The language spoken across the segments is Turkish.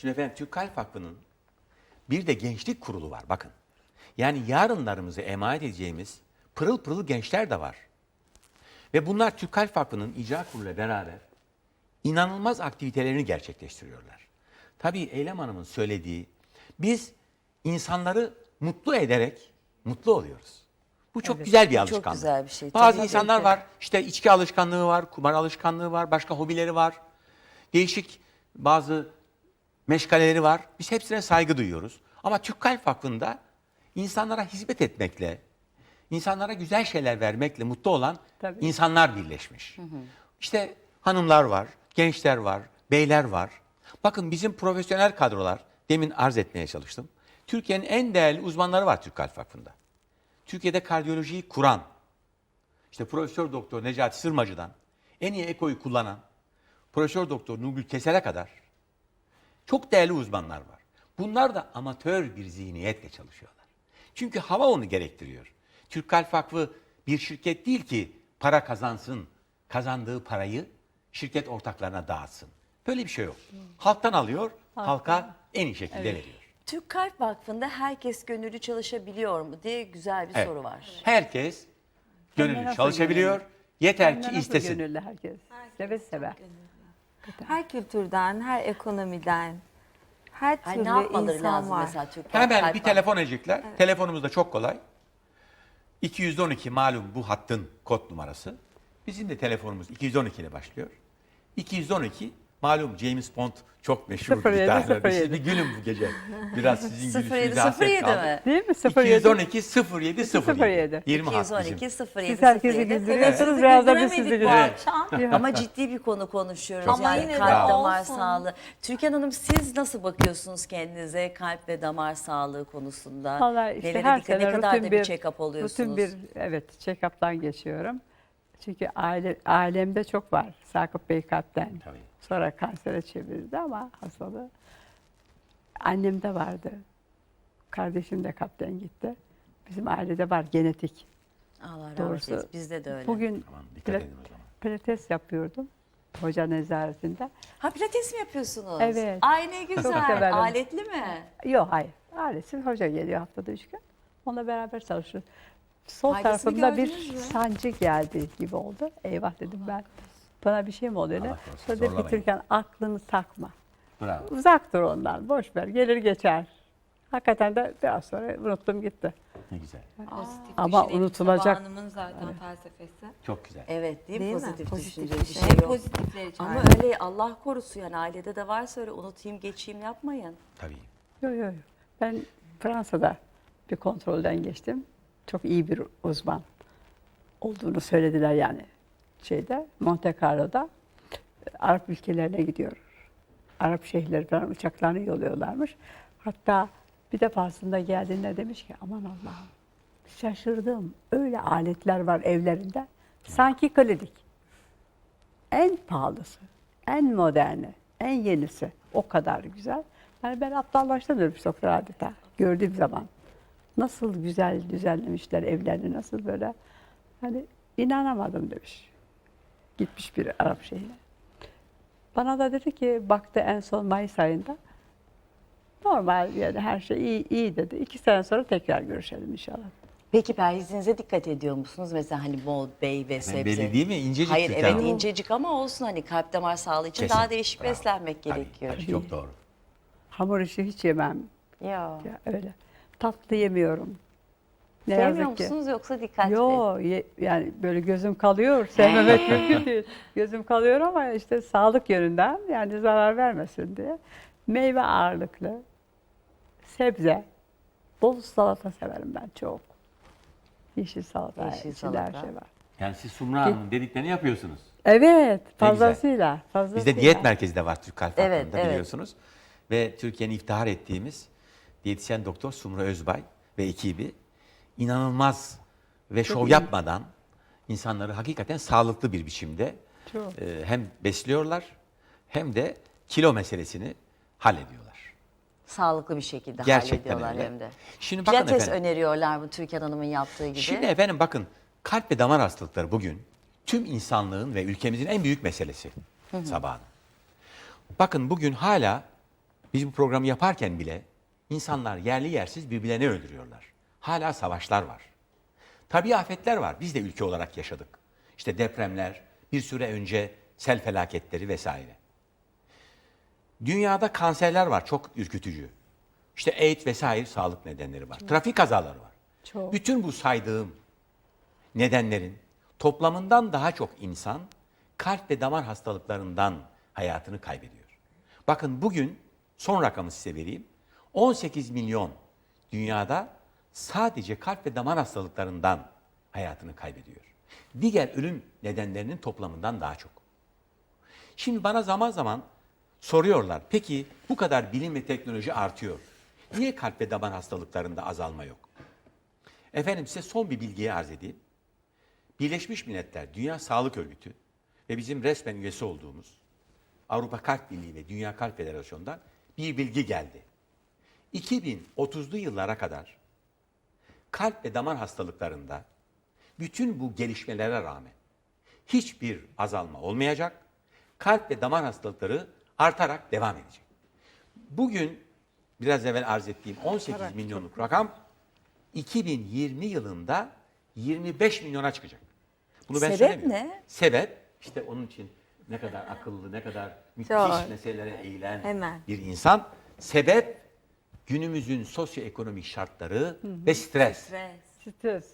Şimdi efendim Türk Kalp Vakfı'nın bir de gençlik kurulu var bakın. Yani yarınlarımızı emanet edeceğimiz pırıl pırıl gençler de var. Ve bunlar Türk Kalp Vakfı'nın icra kuruluyla beraber inanılmaz aktivitelerini gerçekleştiriyorlar. Tabii Eylem Hanım'ın söylediği biz insanları mutlu ederek mutlu oluyoruz. Bu çok güzel bir çok alışkanlık. güzel bir şey. Bazı Tabii insanlar ki. var işte içki alışkanlığı var, kumar alışkanlığı var, başka hobileri var. Değişik bazı meşgaleleri var. Biz hepsine saygı duyuyoruz. Ama Türk Kalp Vakfı'nda insanlara hizmet etmekle, insanlara güzel şeyler vermekle mutlu olan Tabii. insanlar birleşmiş. İşte hanımlar var, gençler var, beyler var. Bakın bizim profesyonel kadrolar, demin arz etmeye çalıştım. Türkiye'nin en değerli uzmanları var Türk Kalp Vakfı'nda. Türkiye'de kardiyolojiyi kuran, işte Profesör Doktor Necati Sırmacı'dan en iyi ekoyu kullanan Profesör Doktor Nurgül Kesel'e kadar çok değerli uzmanlar var. Bunlar da amatör bir zihniyetle çalışıyorlar. Çünkü hava onu gerektiriyor. Türk Kalp Vakfı bir şirket değil ki para kazansın, kazandığı parayı şirket ortaklarına dağıtsın. Böyle bir şey yok. Halktan alıyor, halka en iyi şekilde veriyor. Türk Kalp Vakfı'nda herkes gönüllü çalışabiliyor mu diye güzel bir Evet. soru var. Herkes Kendine gönüllü nasıl çalışabiliyor. Yeter Kendine ki nasıl istesin. Gönüllü herkes. Seve seve. Her kültürden, her ekonomiden, her türlü ne yapmaları insan lazım var. mesela Türk Kalp Hemen bir telefon edecekler. Telefonumuz da çok kolay. 212 malum bu hattın kod numarası. Bizim de telefonumuz 212 ile başlıyor. 212 malum James Bond çok meşhur 07, bir tane. 07. Siz bir gülün bu gece. Biraz sizin 07 gülüşünüze hasret 07 kaldık. mi? Değil mi? 07. 212 07 07. 07. 20 hat 212 bizim. 07 Siz herkesi 07. güldürüyorsunuz. Biraz da biz sizi güldürüyoruz. Ama ciddi bir konu konuşuyoruz. Çok yani kalp damar Olsun. sağlığı. Türkan Hanım siz nasıl bakıyorsunuz kendinize kalp ve damar sağlığı konusunda? Vallahi işte Nelere her sene ne kadar rutin da bir, bir check-up oluyorsunuz? rutin bir evet check-up'tan geçiyorum. Çünkü aile ailemde çok var. Sakıp Bey kalpten. Tabii. Sonra kansere çevirdi ama hastalığı. Annemde vardı. Kardeşim de kalpten gitti. Bizim ailede var genetik. Allah rahmet Doğrusu. eylesin. Bizde de öyle. Bugün Tamam, dikkat pla- edin o zaman. pilates yapıyordum. Hoca nezaretinde. Ha pilates mi yapıyorsunuz? Evet. Ay ne güzel. severim. Aletli mi? Yok hayır. Ailesiz hoca geliyor haftada üç gün. Onunla beraber çalışıyoruz. Sol Faydasını tarafımda bir gördünüz mü? sancı geldi gibi oldu. Eyvah dedim ben. Bana bir şey mi oluyor? ne? Allah korusun, Sonra dedi ki zorlamayın. Türkan aklını takma. Bravo. Uzak dur ondan. Boş ver. Gelir geçer. Hakikaten de biraz sonra unuttum gitti. Ne güzel. Pozitif Ama düşünelim. unutulacak- Sabah Hanım'ın zaten felsefesi. Çok güzel. Evet değil mi? Değil mi? Pozitif, Pozitif düşünce bir şey. yok. Pozitifleri Ama çağırın. öyle Allah korusun yani ailede de varsa öyle unutayım geçeyim yapmayın. Tabii. Yok yok yok. Ben Fransa'da bir kontrolden geçtim. Çok iyi bir uzman olduğunu söylediler yani şeyde Monte Carlo'da Arap ülkelerine gidiyor. Arap şehirleri falan uçaklarını yolluyorlarmış. Hatta bir defasında geldiğinde demiş ki aman Allah'ım şaşırdım. Öyle aletler var evlerinde. Sanki klinik. En pahalısı, en moderni, en yenisi. O kadar güzel. Yani ben aptallaştım demiş doktor adeta. Gördüğüm zaman. Nasıl güzel düzenlemişler evlerini, nasıl böyle. Hani inanamadım demiş. Gitmiş bir Arap şeyine. Bana da dedi ki baktı en son Mayıs ayında. Normal yani her şey iyi, iyi dedi. İki sene sonra tekrar görüşelim inşallah. Peki perhizinize dikkat ediyor musunuz? Mesela hani bol, bey ve sebze. belli değil mi? İncecik Hayır evet incecik ama olsun hani kalp damar sağlığı için Kesin. daha değişik Bravo. beslenmek Tabii, gerekiyor. tabii, çok doğru. Hamur işi hiç yemem. Ya. Ya öyle. Tatlı yemiyorum. Ne Sevmiyor yazık ki. musunuz yoksa dikkat mi? Yo ye- yani böyle gözüm kalıyor. Sevmemek mümkün değil. Gözüm kalıyor ama işte sağlık yönünden yani zarar vermesin diye. Meyve ağırlıklı. Sebze. Bol salata severim ben çok. Yeşil salata. Yeşil içinde her salata. şey var. Yani siz Sumru Hanım'ın dediklerini yapıyorsunuz. Evet, fazlasıyla. fazlasıyla. Bizde diyet merkezi de var Türk Kalp Evet, Vakfı'nda evet. biliyorsunuz. Ve Türkiye'nin iftihar ettiğimiz diyetisyen doktor Sumru Özbay ve ekibi inanılmaz ve şov iyi. yapmadan insanları hakikaten sağlıklı bir biçimde Çok. e, hem besliyorlar hem de kilo meselesini hallediyorlar. Sağlıklı bir şekilde Gerçekten hallediyorlar öyle. hem de. Şimdi bakın Pilates efendim. öneriyorlar mı Türkan Hanım'ın yaptığı gibi? Şimdi efendim bakın kalp ve damar hastalıkları bugün tüm insanlığın ve ülkemizin en büyük meselesi sabahın. Bakın bugün hala Biz bu programı yaparken bile insanlar yerli yersiz birbirlerini öldürüyorlar. Hala savaşlar var. Tabii afetler var. Biz de ülke olarak yaşadık. İşte depremler, bir süre önce sel felaketleri vesaire. Dünyada kanserler var çok ürkütücü. İşte AIDS vesaire sağlık nedenleri var. Trafik kazaları var. Çok. Bütün bu saydığım nedenlerin toplamından daha çok insan kalp ve damar hastalıklarından hayatını kaybediyor. Bakın bugün son rakamı size vereyim. 18 milyon dünyada sadece kalp ve damar hastalıklarından hayatını kaybediyor. Diğer ölüm nedenlerinin toplamından daha çok. Şimdi bana zaman zaman soruyorlar. Peki bu kadar bilim ve teknoloji artıyor. Niye kalp ve damar hastalıklarında azalma yok? Efendim size son bir bilgiyi arz edeyim. Birleşmiş Milletler Dünya Sağlık Örgütü ve bizim resmen üyesi olduğumuz Avrupa Kalp Birliği ve Dünya Kalp Federasyonu'ndan bir bilgi geldi. 2030'lu yıllara kadar kalp ve damar hastalıklarında bütün bu gelişmelere rağmen hiçbir azalma olmayacak. Kalp ve damar hastalıkları artarak devam edecek. Bugün biraz evvel arz ettiğim 18 milyonluk rakam 2020 yılında 25 milyona çıkacak. Bunu ben Sebep söylemiyorum. ne? Sebep işte onun için ne kadar akıllı, ne kadar müthiş Çok. meselelere eğilen Hemen. bir insan. Sebep günümüzün sosyoekonomik şartları ve stres. Stres. Stres.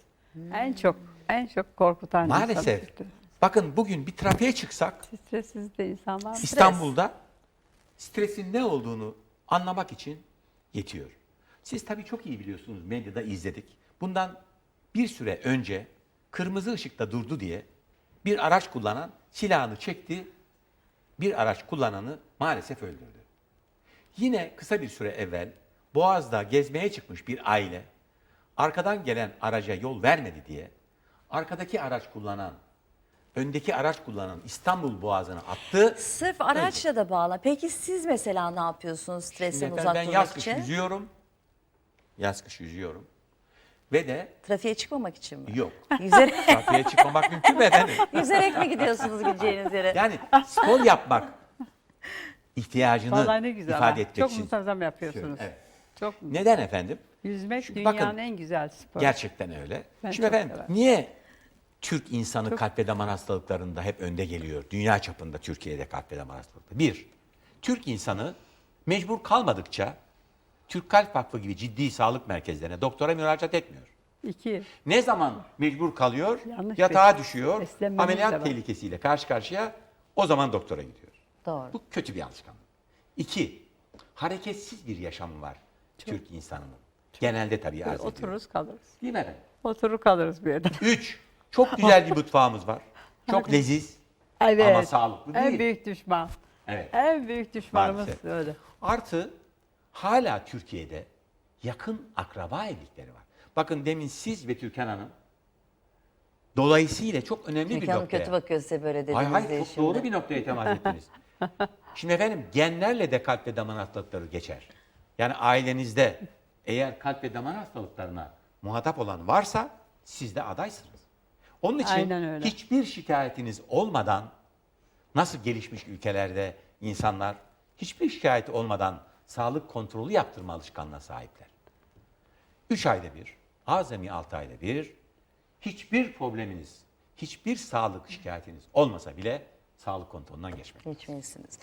En çok en çok korkutan Maalesef. stres. Bakın bugün bir trafiğe çıksak Stressiz de insanlar var. İstanbul'da stresin ne olduğunu anlamak için yetiyor. Siz tabii çok iyi biliyorsunuz medyada izledik. Bundan bir süre önce kırmızı ışıkta durdu diye bir araç kullanan silahını çekti, bir araç kullananı maalesef öldürdü. Yine kısa bir süre evvel Boğaz'da gezmeye çıkmış bir aile arkadan gelen araca yol vermedi diye arkadaki araç kullanan, öndeki araç kullanan İstanbul Boğazı'na attı. Sırf araçla da bağla. Peki siz mesela ne yapıyorsunuz Şimdi stresten efendim uzak ben durmak yaz kış için? yüzüyorum. Yaz kış yüzüyorum. Ve de Trafiğe çıkmamak için mi? yok. Yüzerek, Trafiğe çıkmamak mümkün mü efendim? yüzerek mi gidiyorsunuz gideceğiniz yere? Yani spor yapmak ihtiyacını Vallahi ne güzel. ifade ha. etmek Çok için. muntazam yapıyorsunuz. Evet. Çok Neden efendim? Yüzmek Çünkü dünyanın bakın, en güzel sporu. Gerçekten öyle. Ben Şimdi çok efendim severim. niye Türk insanı kalp ve damar hastalıklarında hep önde geliyor? Dünya çapında Türkiye'de kalp ve damar hastalıkları. Bir, Türk insanı mecbur kalmadıkça Türk Kalp Vakfı gibi ciddi sağlık merkezlerine doktora müracaat etmiyor. İki. Ne zaman mecbur kalıyor, Yanlış yatağa bes- düşüyor, beslenmemiz de ameliyat var. tehlikesiyle karşı karşıya o zaman doktora gidiyor. Doğru. Bu kötü bir alışkanlık. İki, hareketsiz bir yaşamı var Türk insanının. Genelde tabii arz ediyorum. otururuz kalırız. Değil mi efendim? Oturur kalırız bir yerde. Üç, çok güzel bir mutfağımız var. Çok leziz Evet. ama sağlıklı değil. En büyük düşman. Evet. En büyük düşmanımız Maalesef. öyle. Artı hala Türkiye'de yakın akraba evlilikleri var. Bakın demin siz ve Türkan Hanım dolayısıyla çok önemli bir Türkan Hanım noktaya. kötü bakıyor size böyle dediğinizde hay çok şimdi. doğru bir noktaya temas ettiniz. Şimdi efendim genlerle de kalp ve damar hastalıkları geçer. Yani ailenizde eğer kalp ve damar hastalıklarına muhatap olan varsa siz de adaysınız. Onun için Aynen öyle. hiçbir şikayetiniz olmadan nasıl gelişmiş ülkelerde insanlar hiçbir şikayeti olmadan sağlık kontrolü yaptırma alışkanlığına sahipler. 3 ayda bir, azami 6 ayda bir hiçbir probleminiz, hiçbir sağlık şikayetiniz olmasa bile sağlık kontrolünden geçmek. Geçmelisiniz.